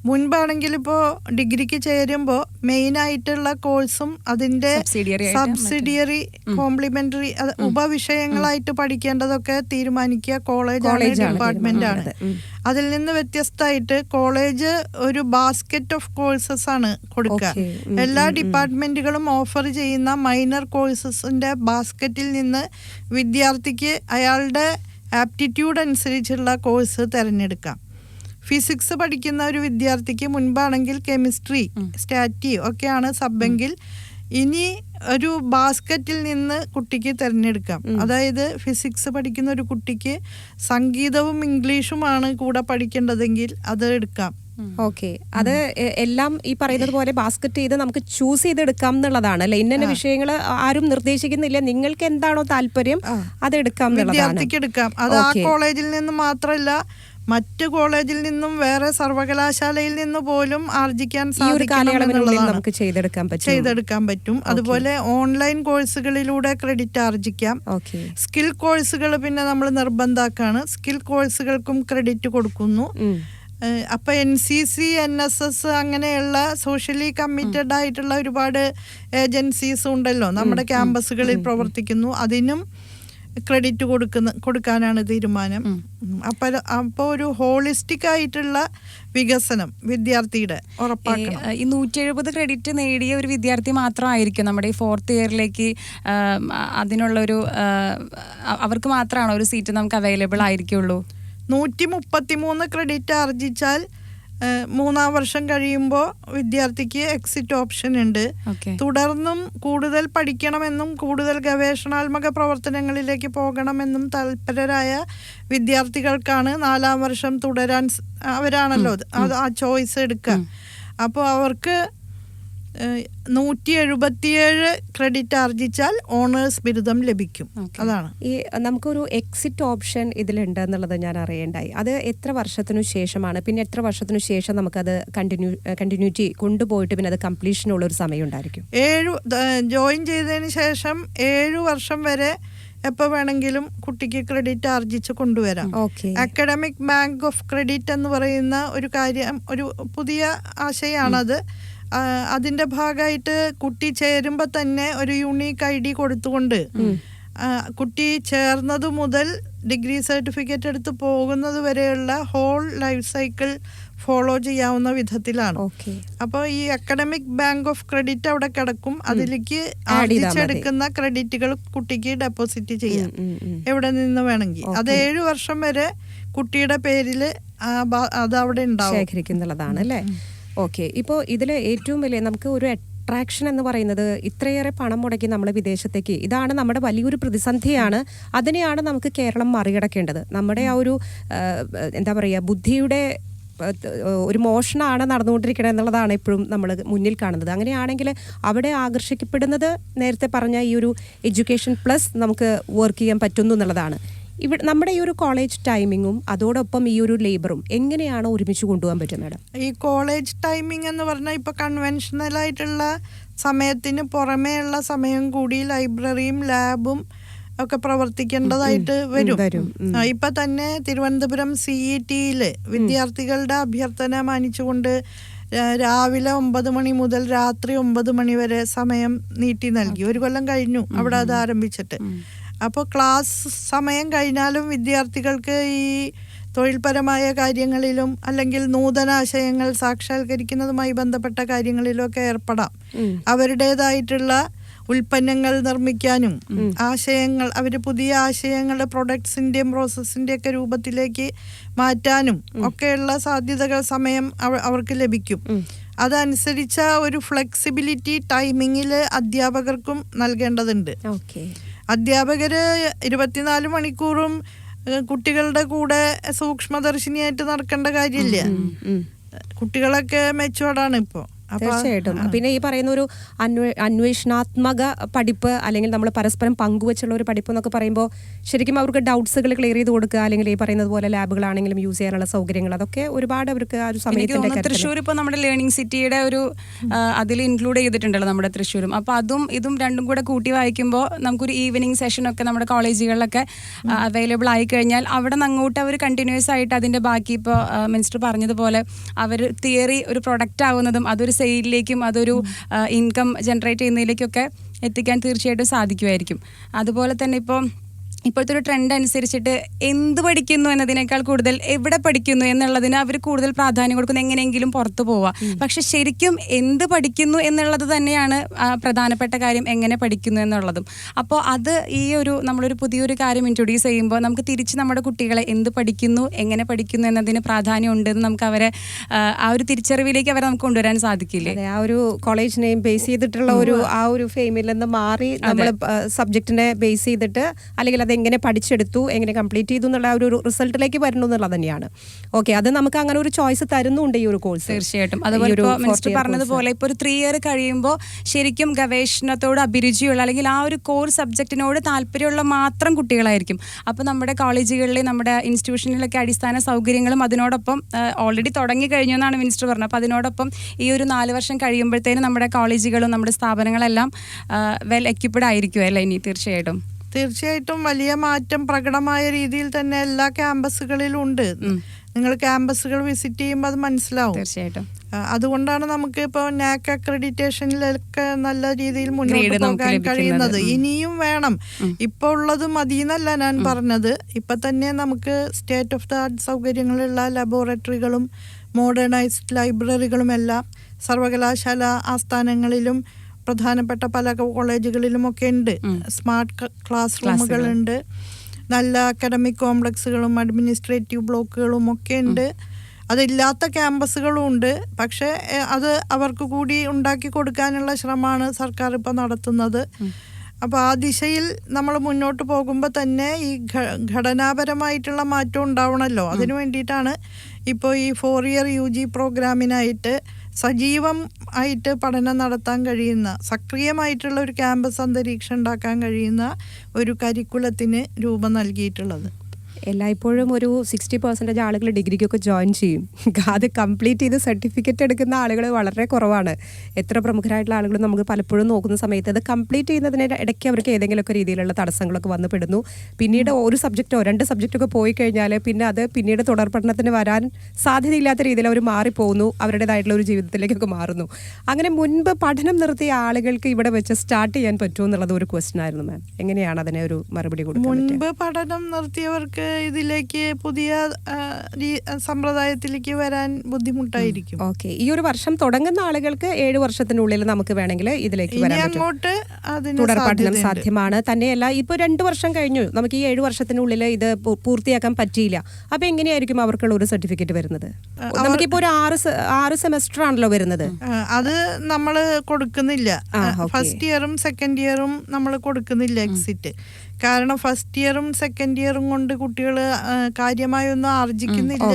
മുൻപാണെങ്കിൽ ഇപ്പോൾ ഡിഗ്രിക്ക് ചേരുമ്പോൾ മെയിൻ ആയിട്ടുള്ള കോഴ്സും അതിന്റെ Subsidiary സബ്സിഡിയറി കോംപ്ലിമെന്ററി ഉപവിഷയങ്ങളായിട്ട് പഠിക്കേണ്ടതൊക്കെ തീരുമാനിക്കുക. കോളേജ് ഡിപ്പാർട്ട്മെന്റ് ആണ് അതിൽ നിന്ന് വ്യത്യസ്തമായിട്ട് കോളേജ് ഒരു ബാസ്ക്കറ്റ് ഓഫ് കോഴ്സസ് ആണ് കൊടുക്കുക. എല്ലാ ഡിപ്പാർട്ട്മെന്റുകളും ഓഫർ ചെയ്യുന്ന മൈനർ കോഴ്സസിന്റെ ബാസ്ക്കറ്റിൽ നിന്ന് വിദ്യാർത്ഥിക്ക് അയാളുടെ ആപ്റ്റിറ്റ്യൂഡ് അനുസരിച്ചുള്ള കോഴ്സ് തിരഞ്ഞെടുക്കാം. ഫിസിക്സ് പഠിക്കുന്ന ഒരു വിദ്യാർത്ഥിക്ക് മുൻപാണെങ്കിൽ കെമിസ്ട്രി സ്റ്റാറ്റി ഒക്കെയാണ് സബ്ബെങ്കിൽ. ഇനി ഒരു ബാസ്ക്കറ്റിൽ നിന്ന് കുട്ടിക്ക് തിരഞ്ഞെടുക്കാം. അതായത് ഫിസിക്സ് പഠിക്കുന്ന ഒരു കുട്ടിക്ക് സംഗീതവും ഇംഗ്ലീഷുമാണ് കൂടെ പഠിക്കേണ്ടതെങ്കിൽ അത് എടുക്കാം. ഓക്കെ. അത് എല്ലാം ഈ പറയുന്നത് പോലെ ബാസ്ക്കറ്റ് ചെയ്ത് നമുക്ക് ചൂസ് ചെയ്തെടുക്കാം എന്നുള്ളതാണ് അല്ലെ? ഇന്ന വിഷയങ്ങൾ ആരും നിർദ്ദേശിക്കുന്നില്ല. നിങ്ങൾക്ക് എന്താണോ താല്പര്യം അത് എടുക്കാം എന്നുള്ളതാണ്. വിദ്യാർത്ഥിക്ക് എടുക്കാം. അത് ആ കോളേജിൽ നിന്ന് മാത്രമല്ല മറ്റ് കോളേജിൽ നിന്നും വേറെ സർവകലാശാലയിൽ നിന്ന് പോലും ആർജിക്കാൻ നമുക്ക് ചെയ്തെടുക്കാൻ പറ്റും. ചെയ്തെടുക്കാൻ പറ്റും. അതുപോലെ ഓൺലൈൻ കോഴ്സുകളിലൂടെ ക്രെഡിറ്റ് ആർജിക്കാം. സ്കിൽ കോഴ്സുകൾ പിന്നെ നമ്മൾ നിർബന്ധാക്കാണ്. സ്കിൽ കോഴ്സുകൾക്കും ക്രെഡിറ്റ് കൊടുക്കുന്നു. അപ്പൊ N C C N S S അങ്ങനെയുള്ള സോഷ്യലി കമ്മിറ്റഡ് ആയിട്ടുള്ള ഒരുപാട് ഏജൻസീസ് ഉണ്ടല്ലോ. നമ്മുടെ ക്യാമ്പസുകളിൽ പ്രവർത്തിക്കുന്നു. അതിനും ക്രെഡിറ്റ് കൊടുക്കുന്ന കൊടുക്കാനാണ് തീരുമാനം. അപ്പോൾ അപ്പൊ അപ്പോൾ ഒരു ഹോളിസ്റ്റിക് ആയിട്ടുള്ള വികസനം വിദ്യാർത്ഥിയുടെ ഉറപ്പാക്കണം. ഈ- നൂറ്റി എഴുപത് ക്രെഡിറ്റ് നേടിയ ഒരു വിദ്യാർത്ഥി മാത്രമായിരിക്കും നമ്മുടെ ഈ ഫോർത്ത് ഇയറിലേക്ക് അതിനുള്ളൊരു അവർക്ക് മാത്രമാണോ ഒരു സീറ്റ് നമുക്ക് അവൈലബിൾ ആയിരിക്കുള്ളൂ? നൂറ്റി മുപ്പത്തിമൂന്ന് ക്രെഡിറ്റ് ആർജിച്ചാൽ മൂന്നാം വർഷം കഴിയുമ്പോൾ വിദ്യാർത്ഥിക്ക് എക്സിറ്റ് ഓപ്ഷൻ ഉണ്ട്. തുടർന്നും കൂടുതൽ പഠിക്കണമെന്നും കൂടുതൽ ഗവേഷണാത്മക പ്രവർത്തനങ്ങളിലേക്ക് പോകണമെന്നും തൽപരരായ വിദ്യാർത്ഥികൾക്കാണ് നാലാം വർഷം തുടരാൻ അവരാണല്ലോ ആ ചോയ്സ് എടുക്കുക അപ്പോൾ അവർക്ക് നൂറ്റി എഴുപത്തിയേഴ് ക്രെഡിറ്റ് ആർജിച്ചാൽ ഓണേഴ്സ് ബിരുദം ലഭിക്കും. അതാണ്. ഈ നമുക്കൊരു എക്സിറ്റ് ഓപ്ഷൻ ഇതിലുണ്ട് എന്നുള്ളത് ഞാൻ അറിയേണ്ടായി. അത് എത്ര വർഷത്തിനു ശേഷമാണ്? പിന്നെ എത്ര വർഷത്തിനു ശേഷം നമുക്കത് കണ്ടിന്യൂ കണ്ടിന്യൂറ്റി കൊണ്ടുപോയിട്ട് പിന്നെ അത് കംപ്ലീഷനുള്ള ഒരു സമയം ഉണ്ടായിരിക്കും? ഏഴു ജോയിൻ ചെയ്തതിന് ശേഷം ഏഴു വർഷം വരെ എപ്പോൾ വേണമെങ്കിലും കുട്ടിക്ക് ക്രെഡിറ്റ് ആർജിച്ച് കൊണ്ടുവരാം. Okay. Academic bank of credit എന്ന് പറയുന്ന ഒരു കാര്യം ഒരു പുതിയ ആശയമാണത് അതിന്റെ ഭാഗമായിട്ട് കുട്ടി ചേരുമ്പോൾ തന്നെ ഒരു യുണീക്ക് ഐ ഡി കൊടുത്തുകൊണ്ട് കുട്ടി ചേർന്നത് മുതൽ ഡിഗ്രി സർട്ടിഫിക്കറ്റ് എടുത്ത് പോകുന്നത് വരെയുള്ള ഹോൾ ലൈഫ് സൈക്കിൾ ഫോളോ ചെയ്യാവുന്ന വിധത്തിലാണ്. അപ്പോൾ ഈ അക്കാഡമിക് ബാങ്ക് ഓഫ് ക്രെഡിറ്റ് അവിടെ കിടക്കും. അതിലേക്ക് ആടിച്ചെടുക്കുന്ന ആർജിച്ചെടുക്കുന്ന ക്രെഡിറ്റുകൾ കുട്ടിക്ക് ഡെപ്പോസിറ്റ് ചെയ്യാം. എവിടെ നിന്ന് വേണമെങ്കിൽ. അത് ഏഴു വർഷം വരെ കുട്ടിയുടെ പേരിൽ അത് അവിടെ ഉണ്ടാവും. ശേഖരിക്കുന്നുള്ളതാണ് അല്ലേ? ഓക്കെ. ഇപ്പോൾ ഇതിൽ ഏറ്റവും വലിയ നമുക്ക് ഒരു അട്രാക്ഷൻ എന്ന് പറയുന്നത് ഇത്രയേറെ പണം മുടക്കി നമ്മൾ വിദേശത്തേക്ക്. ഇതാണ് നമ്മുടെ വലിയൊരു പ്രതിസന്ധിയാണ്. അതിനെയാണ് നമുക്ക് കേരളം മറികടക്കേണ്ടത്. നമ്മുടെ ആ ഒരു എന്താ പറയുക ബുദ്ധിയുടെ ഒരു മോഷണമാണ് നടന്നുകൊണ്ടിരിക്കുന്നത് എന്നുള്ളതാണ് ഇപ്പോഴും നമ്മൾ മുന്നിൽ കാണുന്നത്. അങ്ങനെയാണെങ്കിൽ അവിടെ ആകർഷിക്കപ്പെടുന്നത് നേരത്തെ പറഞ്ഞ ഈ ഒരു എഡ്യൂക്കേഷൻ പ്ലസ് നമുക്ക് വർക്ക് ചെയ്യാൻ പറ്റുന്നു എന്നുള്ളതാണ്. ഇവിടെ നമ്മുടെ ഈ ഒരു കോളേജ് ടൈമിങ്ങും അതോടൊപ്പം ഈ ഒരു ലേബറും എങ്ങനെയാണ് ഒരുമിച്ച് കൊണ്ടുപോകാൻ പറ്റും മാഡം? ഈ കോളേജ് ടൈമിംഗ് എന്ന് പറഞ്ഞാൽ ഇപ്പൊ കൺവെൻഷനൽ ആയിട്ടുള്ള സമയത്തിന് പുറമേയുള്ള സമയം കൂടി ലൈബ്രറിയും ലാബും ഒക്കെ പ്രവർത്തിക്കേണ്ടതായിട്ട് വരും. ഇപ്പൊ തന്നെ തിരുവനന്തപുരം സി ഇ ടിയിൽ വിദ്യാർത്ഥികളുടെ അഭ്യർത്ഥന മാനിച്ചുകൊണ്ട് രാവിലെ ഒമ്പത് മണി മുതൽ രാത്രി ഒമ്പത് മണി വരെ സമയം നീട്ടി നൽകി. ഒരു കൊല്ലം കഴിഞ്ഞു അവിടെ അത് ആരംഭിച്ചിട്ട്. അപ്പോൾ ക്ലാസ് സമയം കഴിഞ്ഞാലും വിദ്യാർത്ഥികൾക്ക് ഈ തൊഴിൽപരമായ കാര്യങ്ങളിലും അല്ലെങ്കിൽ നൂതനാശയങ്ങൾ സാക്ഷാത്കരിക്കുന്നതുമായി ബന്ധപ്പെട്ട കാര്യങ്ങളിലൊക്കെ ഏർപ്പെടാം. അവരുടേതായിട്ടുള്ള ഉൽപ്പന്നങ്ങൾ നിർമ്മിക്കാനും ആശയങ്ങൾ അവർ പുതിയ ആശയങ്ങളുടെ പ്രൊഡക്ട്സിന്റെയും പ്രോസസ്സിന്റെയൊക്കെ രൂപത്തിലേക്ക് മാറ്റാനും ഒക്കെയുള്ള സാധ്യതകൾ സമയം അവർക്ക് ലഭിക്കും. അതനുസരിച്ച ഒരു ഫ്ലെക്സിബിലിറ്റി ടൈമിങ്ങിൽ അധ്യാപകർക്കും നൽകേണ്ടതുണ്ട്. ഓക്കെ. അധ്യാപകര് ഇരുപത്തിനാല് മണിക്കൂറും കുട്ടികളുടെ കൂടെ സൂക്ഷ്മദർശിനിയായിട്ട് നടക്കേണ്ട കാര്യമില്ല. കുട്ടികളൊക്കെ മെച്ചുവേർഡാണ് ഇപ്പോൾ തീർച്ചയായിട്ടും. പിന്നെ ഈ പറയുന്ന ഒരു അന്വേ അന്വേഷണാത്മക പഠിപ്പ് അല്ലെങ്കിൽ നമ്മൾ പരസ്പരം പങ്കുവച്ചുള്ള ഒരു പഠിപ്പ് എന്നൊക്കെ പറയുമ്പോൾ ശരിക്കും അവർക്ക് ഡൗട്ട്സുകൾ ക്ലിയർ ചെയ്ത് കൊടുക്കുക അല്ലെങ്കിൽ ഈ പറയുന്നത് പോലെ ലാബുകളാണെങ്കിലും യൂസ് ചെയ്യാനുള്ള സൗകര്യങ്ങൾ അതൊക്കെ ഒരുപാട് അവർക്ക് ആ ഒരു സമയത്ത് തൃശ്ശൂർ ഇപ്പോൾ നമ്മുടെ ലേണിംഗ് സിറ്റിയുടെ ഒരു അതിൽ ഇൻക്ലൂഡ് ചെയ്തിട്ടുണ്ടല്ലോ നമ്മുടെ തൃശ്ശൂരും. അപ്പോൾ അതും ഇതും രണ്ടും കൂടെ കൂട്ടി വായിക്കുമ്പോൾ നമുക്കൊരു ഈവനിങ് ഒക്കെ നമ്മുടെ കോളേജുകളിലൊക്കെ അവൈലബിൾ ആയി കഴിഞ്ഞാൽ അവിടെ നിന്ന് അങ്ങോട്ട് അവർ കണ്ടിന്യൂസ് ആയിട്ട് അതിന്റെ ബാക്കി ഇപ്പോൾ മിനിസ്റ്റർ പറഞ്ഞതുപോലെ അവർ തിയറി ഒരു പ്രൊഡക്റ്റ് ആവുന്നതും അതൊരു സെയിലിലേക്കും അതൊരു ഇൻകം ജനറേറ്റ് ചെയ്യുന്നതിലേക്കൊക്കെ എത്തിക്കാൻ തീർച്ചയായിട്ടും സാധിക്കുമായിരിക്കും. അതുപോലെ തന്നെ ഇപ്പോൾ ഇപ്പോഴത്തെ ഒരു ട്രെൻഡ് അനുസരിച്ചിട്ട് എന്ത് പഠിക്കുന്നു എന്നതിനേക്കാൾ കൂടുതൽ എവിടെ പഠിക്കുന്നു എന്നുള്ളതിന് അവർ കൂടുതൽ പ്രാധാന്യം കൊടുക്കുന്നു. എങ്ങനെയെങ്കിലും പുറത്തു പോവുക. പക്ഷെ ശരിക്കും എന്ത് പഠിക്കുന്നു എന്നുള്ളത് തന്നെയാണ് പ്രധാനപ്പെട്ട കാര്യം എങ്ങനെ പഠിക്കുന്നു എന്നുള്ളതും. അപ്പോൾ അത് ഈ ഒരു നമ്മളൊരു പുതിയൊരു കാര്യം ഇൻട്രൊഡ്യൂസ് ചെയ്യുമ്പോൾ നമുക്ക് തിരിച്ച് നമ്മുടെ കുട്ടികളെ എന്ത് പഠിക്കുന്നു എങ്ങനെ പഠിക്കുന്നു എന്നതിന് പ്രാധാന്യം ഉണ്ട് എന്ന് നമുക്ക് അവരെ ആ, ഒരു തിരിച്ചറിവിലേക്ക് അവരെ നമുക്ക് കൊണ്ടുവരാൻ സാധിക്കില്ലേ? ആ ഒരു കോളേജ് നെയിം ബേസ് ചെയ്തിട്ടുള്ള ഒരു ആ ഒരു ഫെയിമിൽ നിന്ന് മാറി നമ്മൾ സബ്ജക്റ്റിനെ ബേസ് ചെയ്തിട്ട് അല്ലെങ്കിൽ അത് എങ്ങനെ പഠിച്ചെടുത്തു എങ്ങനെ കംപ്ലീറ്റ് ചെയ്തു എന്നുള്ള ഒരു റിസൾട്ടിലേക്ക് വരണം എന്നുള്ളത് തന്നെയാണ്. ഓക്കെ അത് നമുക്ക് അങ്ങനെ ഒരു ചോയ്സ് തരുന്നുണ്ട് ഈ ഒരു കോഴ്സ് തീർച്ചയായിട്ടും. അതുപോലെ മിനിസ്റ്റർ പറഞ്ഞതുപോലെ ഇപ്പോൾ ഒരു ത്രീ ഇയർ കഴിയുമ്പോൾ ശരിക്കും ഗവേഷണത്തോട് അഭിരുചിയുള്ള അല്ലെങ്കിൽ ആ ഒരു കോർ സബ്ജക്റ്റിനോട് താല്പര്യമുള്ള മാത്രം കുട്ടികളായിരിക്കും. അപ്പോൾ നമ്മുടെ കോളേജുകളിൽ നമ്മുടെ ഇൻസ്റ്റിറ്റ്യൂഷനിലൊക്കെ അടിസ്ഥാന സൗകര്യങ്ങളും അതിനോടൊപ്പം ഓൾറെഡി തുടങ്ങി കഴിഞ്ഞു എന്നാണ് മിനിസ്റ്റർ പറഞ്ഞത്. അപ്പോൾ അതിനോടൊപ്പം ഈ ഒരു നാല് വർഷം കഴിയുമ്പോഴത്തേനും നമ്മുടെ കോളേജുകളും നമ്മുടെ സ്ഥാപനങ്ങളെല്ലാം വെൽ എക്യുപ്ഡ് ആയിരിക്കും അല്ലേ ഇനി തീർച്ചയായിട്ടും? തീർച്ചയായിട്ടും വലിയ മാറ്റം പ്രകടമായ രീതിയിൽ തന്നെ എല്ലാ ക്യാമ്പസുകളിലും ഉണ്ട്. നിങ്ങൾ ക്യാമ്പസുകൾ വിസിറ്റ് ചെയ്യുമ്പോൾ അത് മനസ്സിലാവും. തീർച്ചയായിട്ടും. അതുകൊണ്ടാണ് നമുക്ക് ഇപ്പോൾ നാക് അക്രഡിറ്റേഷനിലൊക്കെ നല്ല രീതിയിൽ മുന്നോട്ട് പോകാൻ കഴിയുന്നത്. ഇനിയും വേണം. ഇപ്പോൾ ഉള്ളത് മതി എന്നല്ല ഞാൻ പറഞ്ഞത്. ഇപ്പൊ തന്നെ നമുക്ക് സ്റ്റേറ്റ് ഓഫ് ദ ആർട്ട് സൗകര്യങ്ങളുള്ള ലബോറട്ടറികളും മോഡേണൈസ്ഡ് ലൈബ്രറികളും എല്ലാം സർവകലാശാല ആസ്ഥാനങ്ങളിലും പ്രധാനപ്പെട്ട പല കോളേജുകളിലുമൊക്കെ ഉണ്ട്. സ്മാർട്ട് ക്ലാസ് റൂമുകളുണ്ട്. നല്ല അക്കാഡമിക് കോംപ്ലക്സുകളും അഡ്മിനിസ്ട്രേറ്റീവ് ബ്ലോക്കുകളും ഒക്കെ ഉണ്ട് അതില്ലാത്ത ക്യാമ്പസുകളും ഉണ്ട്. പക്ഷേ അത് അവർക്ക് കൂടി ഉണ്ടാക്കി കൊടുക്കാനുള്ള ശ്രമമാണ് സർക്കാർ ഇപ്പോൾ നടത്തുന്നത് അപ്പോൾ ആ ദിശയിൽ നമ്മൾ മുന്നോട്ട് പോകുമ്പോൾ തന്നെ ഈ ഘടനാപരമായിട്ടുള്ള മാറ്റം ഉണ്ടാവണമല്ലോ അതിനു വേണ്ടിയിട്ടാണ് ഇപ്പോൾ ഈ ഫോർ ഇയർ യു ജി പ്രോഗ്രാമിനായിട്ട് സജീവം ആയിട്ട് പഠനം നടത്താൻ കഴിയുന്ന സക്രിയമായിട്ടുള്ള ഒരു ക്യാമ്പസ് അന്തരീക്ഷം ഉണ്ടാക്കാൻ കഴിയുന്ന ഒരു കരിക്കുലത്തിന് രൂപം നൽകിയിട്ടുള്ളത്. എല്ലായ്പ്പോഴും ഒരു സിക്സ്റ്റി പെർസെന്റേജ് ആളുകൾ ഡിഗ്രിക്കൊക്കെ ജോയിൻ ചെയ്യും. അത് കംപ്ലീറ്റ് ചെയ്ത് സർട്ടിഫിക്കറ്റ് എടുക്കുന്ന ആളുകൾ വളരെ കുറവാണ്. എത്ര പ്രമുഖരായിട്ടുള്ള ആളുകൾ നമുക്ക് പലപ്പോഴും നോക്കുന്ന സമയത്ത് അത് കംപ്ലീറ്റ് ചെയ്യുന്നതിന് ഇടയ്ക്ക് അവർക്ക് ഏതെങ്കിലുമൊക്കെ രീതിയിലുള്ള തടസ്സങ്ങളൊക്കെ വന്നു പെടുന്നു. പിന്നീട് ഒരു സബ്ജക്റ്റോ രണ്ട് സബ്ജക്റ്റൊക്കെ പോയി കഴിഞ്ഞാൽ പിന്നെ അത് പിന്നീട് തുടർ പഠനത്തിന് വരാൻ സാധ്യതയില്ലാത്ത രീതിയിൽ അവർ മാറിപ്പോകുന്നു. അവരുടേതായിട്ടുള്ള ഒരു ജീവിതത്തിലേക്കൊക്കെ മാറുന്നു. അങ്ങനെ മുൻപ് പഠനം നിർത്തിയ ആളുകൾക്ക് ഇവിടെ വെച്ച് സ്റ്റാർട്ട് ചെയ്യാൻ പറ്റുമോ എന്നുള്ളത് ഒരു ക്വസ്റ്റൻ ആയിരുന്നു മാം എങ്ങനെയാണ് അതിനെ ഒരു മറുപടി കൊടുക്കുന്നത് മുൻപ് പഠനം നിർത്തിയവർക്ക് ഇതിലേക്ക് പുതിയ സമ്പ്രദായത്തിലേക്ക് വരാൻ ബുദ്ധിമുട്ടായിരിക്കും. ഓക്കെ. ഈ ഒരു വർഷം തുടങ്ങുന്ന ആളുകൾക്ക് ഏഴ് വർഷത്തിനുള്ളിൽ നമുക്ക് വേണമെങ്കിൽ ഇതിലേക്ക് തുടർപഠനം വരാൻ അങ്ങോട്ട് അതിന് തുടർ പഠനം സാധ്യമാണ്. തന്നെയല്ല ഇപ്പൊ രണ്ടു വർഷം കഴിഞ്ഞു. നമുക്ക് ഈ ഏഴു വർഷത്തിനുള്ളിൽ ഇത് പൂർത്തിയാക്കാൻ പറ്റിയില്ല. അപ്പൊ എങ്ങനെയായിരിക്കും അവർക്കുള്ള ഒരു സർട്ടിഫിക്കറ്റ് വരുന്നത്? നമുക്കിപ്പോ ഒരു ആറ് ആറ് സെമസ്റ്റർ ആണല്ലോ വരുന്നത്. അത് നമ്മൾ കൊടുക്കുന്നില്ല. ഫസ്റ്റ് ഇയറും സെക്കൻഡ് ഇയറും നമ്മൾ കൊടുക്കുന്നില്ല എക്സിറ്റ് കാരണം ഫസ്റ്റ് ഇയറും സെക്കൻഡ് ഇയറും കൊണ്ട് കുട്ടികൾ കാര്യമായൊന്നും ആർജിക്കുന്നില്ല.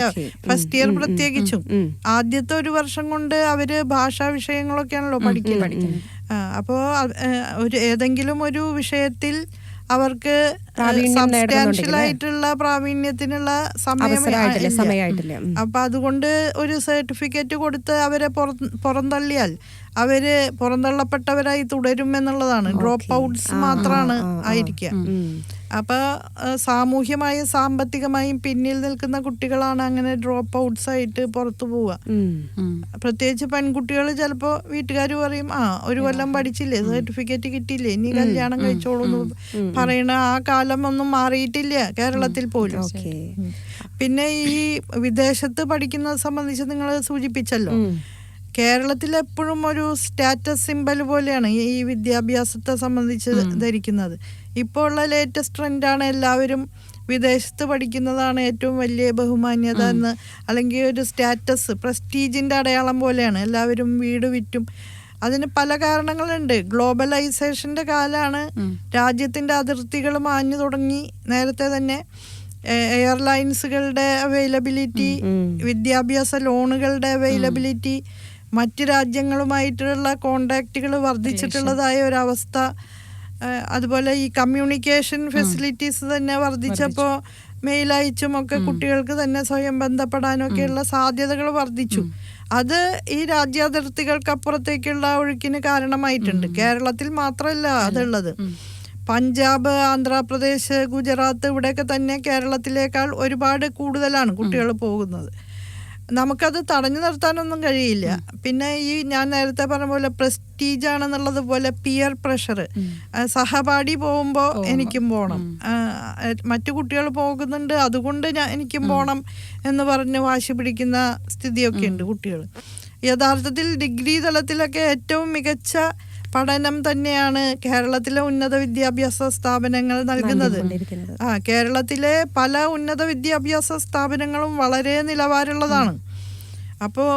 ഫസ്റ്റ് ഇയർ പ്രത്യേകിച്ചും. ആദ്യത്തെ ഒരു വർഷം കൊണ്ട് അവർ ഭാഷാ വിഷയങ്ങളൊക്കെയാണല്ലോ പഠിക്കുന്നത്. അപ്പോ ഒരു ഏതെങ്കിലും ഒരു വിഷയത്തിൽ അവർക്ക് ആയിട്ടുള്ള പ്രാവീണ്യത്തിനുള്ള സമയം സമയമായിട്ടില്ല. അപ്പൊ അതുകൊണ്ട് ഒരു സർട്ടിഫിക്കറ്റ് കൊടുത്ത് അവരെ പുറന്തള്ളിയാൽ അവർ പുറന്തള്ളപ്പെട്ടവരായി തുടരും എന്നുള്ളതാണ് ഡ്രോപ്പ് ഔട്ട്സ് മാത്രമാണ്. ആയിരിക്കുക. ഉം. അപ്പൊ ഏഹ്, സാമൂഹ്യമായും സാമ്പത്തികമായും പിന്നിൽ നിൽക്കുന്ന കുട്ടികളാണ് അങ്ങനെ ഡ്രോപ്പ് ഔട്ട്സ് ആയിട്ട് പുറത്തു പോവുക. പ്രത്യേകിച്ച് പെൺകുട്ടികൾ ചിലപ്പോ വീട്ടുകാർ പറയും ആ ഒരു കൊല്ലം പഠിച്ചില്ലേ സർട്ടിഫിക്കറ്റ് കിട്ടിയില്ലേ ഇനി കല്യാണം കഴിച്ചോളൂ എന്ന് പറയണ ആ കാലം ഒന്നും മാറിയിട്ടില്ല കേരളത്തിൽ പോലും. ഓക്കെ. പിന്നെ ഈ വിദേശത്ത് പഠിക്കുന്നത് സംബന്ധിച്ച് നിങ്ങൾ സൂചിപ്പിച്ചല്ലോ. കേരളത്തിൽ എപ്പോഴും ഒരു സ്റ്റാറ്റസ് സിമ്പൽ പോലെയാണ് ഈ ഈ വിദ്യാഭ്യാസത്തെ സംബന്ധിച്ച് ധരിക്കുന്നത്. ഇപ്പോൾ ഉള്ള ലേറ്റസ്റ്റ് ട്രെൻഡാണ് എല്ലാവരും വിദേശത്ത് പഠിക്കുന്നതാണ് ഏറ്റവും വലിയ ബഹുമാന്യത എന്ന്. അല്ലെങ്കിൽ ഒരു സ്റ്റാറ്റസ് പ്രസ്റ്റീജിന്റെ അടയാളം പോലെയാണ്. എല്ലാവരും വീട് വിറ്റും. അതിന് പല കാരണങ്ങളുണ്ട്. ഗ്ലോബലൈസേഷന്റെ കാലമാണ് രാജ്യത്തിന്റെ അതിർത്തികൾ മാഞ്ഞു തുടങ്ങി. നേരത്തെ തന്നെ എയർലൈൻസുകളുടെ അവൈലബിലിറ്റി വിദ്യാഭ്യാസ ലോണുകളുടെ അവൈലബിലിറ്റി മറ്റ് രാജ്യങ്ങളുമായിട്ടുള്ള കോണ്ടാക്റ്റുകൾ വർദ്ധിച്ചിട്ടുള്ളതായ ഒരവസ്ഥ. അതുപോലെ ഈ കമ്മ്യൂണിക്കേഷൻ ഫെസിലിറ്റീസ് തന്നെ വർദ്ധിച്ചപ്പോൾ മെയിൽ അയച്ചും ഒക്കെ കുട്ടികൾക്ക് തന്നെ സ്വയം ബന്ധപ്പെടാനൊക്കെയുള്ള സാധ്യതകൾ വർദ്ധിച്ചു. അത് ഈ രാജ്യാതിർത്തികൾക്കപ്പുറത്തേക്കുള്ള ഒഴുക്കിന് കാരണമായിട്ടുണ്ട്. കേരളത്തിൽ മാത്രമല്ല അതുള്ളത്. പഞ്ചാബ് ആന്ധ്രാപ്രദേശ് ഗുജറാത്ത് ഇവിടെയൊക്കെ തന്നെ കേരളത്തിലേക്കാൾ ഒരുപാട് കൂടുതലാണ് കുട്ടികൾ പോകുന്നത്. നമുക്കത് തടഞ്ഞു നിർത്താനൊന്നും കഴിയില്ല. പിന്നെ ഈ ഞാൻ നേരത്തെ പറഞ്ഞ പോലെ പ്രസ്റ്റീജ് ആണെന്നുള്ളത് പോലെ പിയർ പ്രഷർ സഹപാഠി പോകുമ്പോൾ എനിക്കും പോകണം മറ്റു കുട്ടികൾ പോകുന്നുണ്ട് അതുകൊണ്ട് ഞാൻ എനിക്കും പോകണം എന്ന് പറഞ്ഞ് വാശി പിടിക്കുന്ന സ്ഥിതിയൊക്കെ ഉണ്ട് കുട്ടികൾ. യഥാർത്ഥത്തിൽ ഡിഗ്രി തലത്തിലൊക്കെ ഏറ്റവും മികച്ച പഠനം തന്നെയാണ് കേരളത്തിലെ ഉന്നത വിദ്യാഭ്യാസ സ്ഥാപനങ്ങൾ നൽകുന്നത്. ആ കേരളത്തിലെ പല ഉന്നത വിദ്യാഭ്യാസ സ്ഥാപനങ്ങളും വളരെ നിലവാരമുള്ളതാണ്. അപ്പോൾ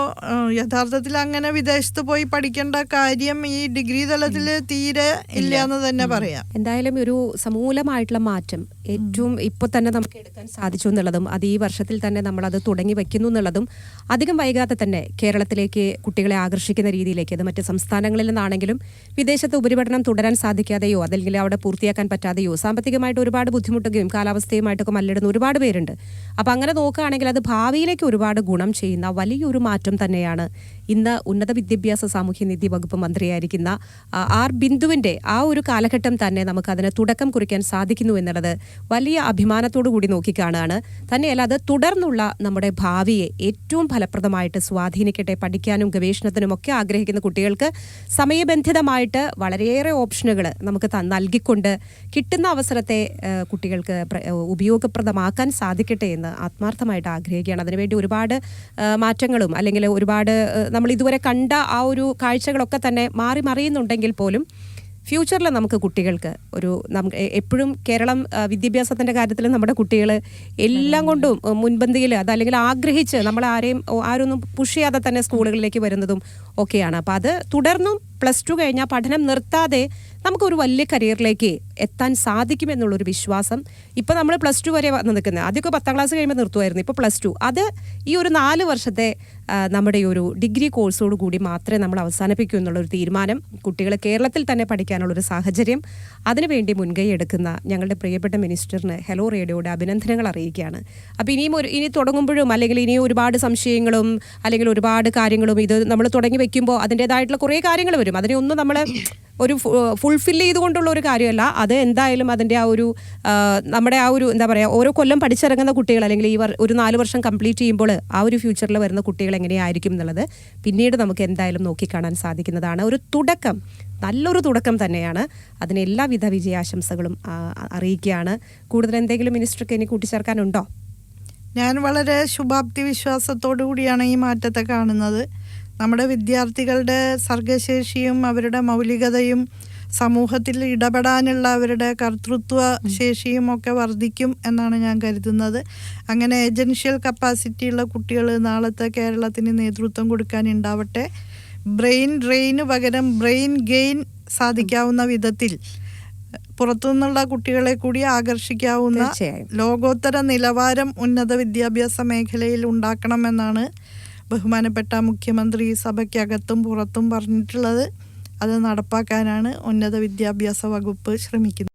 യഥാർത്ഥത്തിൽ അങ്ങനെ വിദേശത്ത് പോയി പഠിക്കേണ്ട കാര്യം ഈ ഡിഗ്രി തലത്തിൽ തീരെ ഇല്ല. എന്ന് തന്നെ പറയാം. എന്തായാലും ഒരു സമൂലമായിട്ടുള്ള മാറ്റം. ഏറ്റവും ഇപ്പോൾ തന്നെ നമുക്ക് എടുക്കാൻ സാധിച്ചു എന്നുള്ളതും അത് ഈ വർഷത്തിൽ തന്നെ നമ്മൾ അത് തുടങ്ങി വെക്കുന്നു എന്നുള്ളതും അധികം വൈകാതെ തന്നെ കേരളത്തിലേക്ക് കുട്ടികളെ ആകർഷിക്കുന്ന രീതിയിലേക്ക് അത് മറ്റ് സംസ്ഥാനങ്ങളിൽ നിന്നാണെങ്കിലും വിദേശത്ത് ഉപരിപഠനം തുടരാൻ സാധിക്കാതെയോ അല്ലെങ്കിൽ അവിടെ പൂർത്തിയാക്കാൻ പറ്റാതെയോ സാമ്പത്തികമായിട്ട് ഒരുപാട് ബുദ്ധിമുട്ടുകയും കാലാവസ്ഥയുമായിട്ടൊക്കെ മല്ലിടുന്ന ഒരുപാട് പേരുണ്ട്. അപ്പം അങ്ങനെ നോക്കുകയാണെങ്കിൽ അത് ഭാവിയിലേക്ക് ഒരുപാട് ഗുണം ചെയ്യുന്ന വലിയൊരു മാറ്റം തന്നെയാണ് ഇന്ന് ഉന്നത വിദ്യാഭ്യാസ സാമൂഹ്യനിധി വകുപ്പ് മന്ത്രിയായിരിക്കുന്ന ആർ ബിന്ദുവിന്റെ ആ ഒരു കാലഘട്ടം തന്നെ നമുക്ക് അതിന് തുടക്കം കുറിക്കാൻ സാധിക്കുന്നു എന്നുള്ളത് വലിയ അഭിമാനത്തോടു കൂടി നോക്കിക്കാണാണ്. തന്നെയല്ല അത് തുടർന്നുള്ള നമ്മുടെ ഭാവിയെ ഏറ്റവും ഫലപ്രദമായിട്ട് സ്വാധീനിക്കട്ടെ പഠിക്കാനും ഗവേഷണത്തിനും ഒക്കെ ആഗ്രഹിക്കുന്ന കുട്ടികൾക്ക് സമയബന്ധിതമായിട്ട് വളരെയേറെ ഓപ്ഷനുകൾ നമുക്ക് നൽകിക്കൊണ്ട് കിട്ടുന്ന അവസരത്തെ കുട്ടികൾക്ക് ഉപയോഗപ്രദമാക്കാൻ സാധിക്കട്ടെ എന്ന് ആത്മാർത്ഥമായിട്ട് ആഗ്രഹിക്കുകയാണ്. അതിനുവേണ്ടി ഒരുപാട് മാറ്റങ്ങളും അല്ലെങ്കിൽ ഒരുപാട് നമ്മൾ ഇതുവരെ കണ്ട ആ ഒരു കാഴ്ചകളൊക്കെ തന്നെ മാറി മറിയുന്നുണ്ടെങ്കിൽ പോലും ഫ്യൂച്ചറിൽ നമുക്ക് കുട്ടികൾക്ക് ഒരു എപ്പോഴും കേരളം വിദ്യാഭ്യാസത്തിന്റെ കാര്യത്തിൽ നമ്മുടെ കുട്ടികൾ എല്ലാം കൊണ്ടും മുൻപന്തിയിൽ അതല്ലെങ്കിൽ ആഗ്രഹിച്ച് നമ്മൾ ആരെയും ആരൊന്നും പുഷ് ചെയ്യാതെ തന്നെ സ്കൂളുകളിലേക്ക് വരുന്നതും ഒക്കെയാണ്. അപ്പം അത് തുടർന്നും പ്ലസ് ടു കഴിഞ്ഞാൽ പഠനം നിർത്താതെ നമുക്കൊരു വലിയ കരിയറിലേക്ക് എത്താൻ സാധിക്കും എന്നുള്ളൊരു വിശ്വാസം ഇപ്പോൾ നമ്മൾ പ്ലസ് ടു വരെ വന്ന് നിൽക്കുന്നത് ആദ്യമൊക്കെ പത്താം ക്ലാസ് കഴിയുമ്പോൾ നിർത്തുമായിരുന്നു ഇപ്പോൾ പ്ലസ് ടു. അത് ഈ ഒരു നാല് വർഷത്തെ നമ്മുടെ ഈ ഒരു ഡിഗ്രി കോഴ്സോട് കൂടി മാത്രമേ നമ്മൾ അവസാനിപ്പിക്കൂ എന്നുള്ളൊരു തീരുമാനം കുട്ടികളെ കേരളത്തിൽ തന്നെ പഠിക്കാനുള്ളൊരു സാഹചര്യം അതിനുവേണ്ടി മുൻകൈ എടുക്കുന്ന ഞങ്ങളുടെ പ്രിയപ്പെട്ട മിനിസ്റ്ററിന് ഹലോ റേഡിയോയുടെ അഭിനന്ദനങ്ങൾ അറിയിക്കുകയാണ്. അപ്പോൾ ഇനിയും ഒരു ഇനി തുടങ്ങുമ്പോഴും അല്ലെങ്കിൽ ഇനിയും ഒരുപാട് സംശയങ്ങളും അല്ലെങ്കിൽ ഒരുപാട് കാര്യങ്ങളും ഇത് നമ്മൾ തുടങ്ങി വെക്കുമ്പോൾ അതിന്റെതായിട്ടുള്ള കുറേ കാര്യങ്ങൾ വരും. അതിനെ ഒന്നും നമ്മൾ ഒരു ഫുൾഫിൽ ചെയ്തുകൊണ്ടുള്ള ഒരു കാര്യമല്ല. അത് എന്തായാലും അതിന്റെ ആ ഒരു നമ്മുടെ ആ ഒരു എന്താ പറയുക ഓരോ കൊല്ലം പഠിച്ചിറങ്ങുന്ന കുട്ടികൾ അല്ലെങ്കിൽ ഈ ഒരു നാല് വർഷം കംപ്ലീറ്റ് ചെയ്യുമ്പോൾ ആ ഒരു ഫ്യൂച്ചറിൽ വരുന്ന കുട്ടികൾ എങ്ങനെയായിരിക്കും എന്നുള്ളത് പിന്നീട് നമുക്ക് എന്തായാലും നോക്കിക്കാണാൻ സാധിക്കുന്നതാണ്. ഒരു തുടക്കം നല്ലൊരു തുടക്കം തന്നെയാണ്. അതിന് എല്ലാവിധ വിജയാശംസകളും അറിയിക്കുകയാണ്. കൂടുതൽ എന്തെങ്കിലും മിനിസ്റ്റർക്ക് ഇനി കൂട്ടിച്ചേർക്കാനുണ്ടോ? ഞാൻ വളരെ ശുഭാപ്തി വിശ്വാസത്തോടു കൂടിയാണ് ഈ മാറ്റത്തെ കാണുന്നത്. നമ്മുടെ വിദ്യാർത്ഥികളുടെ സർഗശേഷിയും അവരുടെ മൗലികതയും സമൂഹത്തിൽ ഇടപെടാനുള്ള അവരുടെ കർത്തൃത്വ ശേഷിയും ഒക്കെ വർദ്ധിക്കും എന്നാണ് ഞാൻ കരുതുന്നത്. അങ്ങനെ ഏജൻഷ്യൽ കപ്പാസിറ്റിയുള്ള കുട്ടികൾ നാളത്തെ കേരളത്തിന് നേതൃത്വം കൊടുക്കാൻ ഉണ്ടാവട്ടെ. ബ്രെയിൻ ഡ്രെയിന് പകരം ബ്രെയിൻ ഗെയിൻ സാധിക്കാവുന്ന വിധത്തിൽ പുറത്തുനിന്നുള്ള കുട്ടികളെ കൂടി ആകർഷിക്കാവുന്ന. ലോകോത്തര നിലവാരം ഉന്നത വിദ്യാഭ്യാസ മേഖലയിൽ ഉണ്ടാക്കണമെന്നാണ് ബഹുമാനപ്പെട്ട മുഖ്യമന്ത്രി സഭയ്ക്കകത്തും പുറത്തും പറഞ്ഞിട്ടുള്ളത് അത് നടപ്പാക്കാനാണ് ഉന്നത വിദ്യാഭ്യാസ വകുപ്പ് ശ്രമിക്കുന്നത്.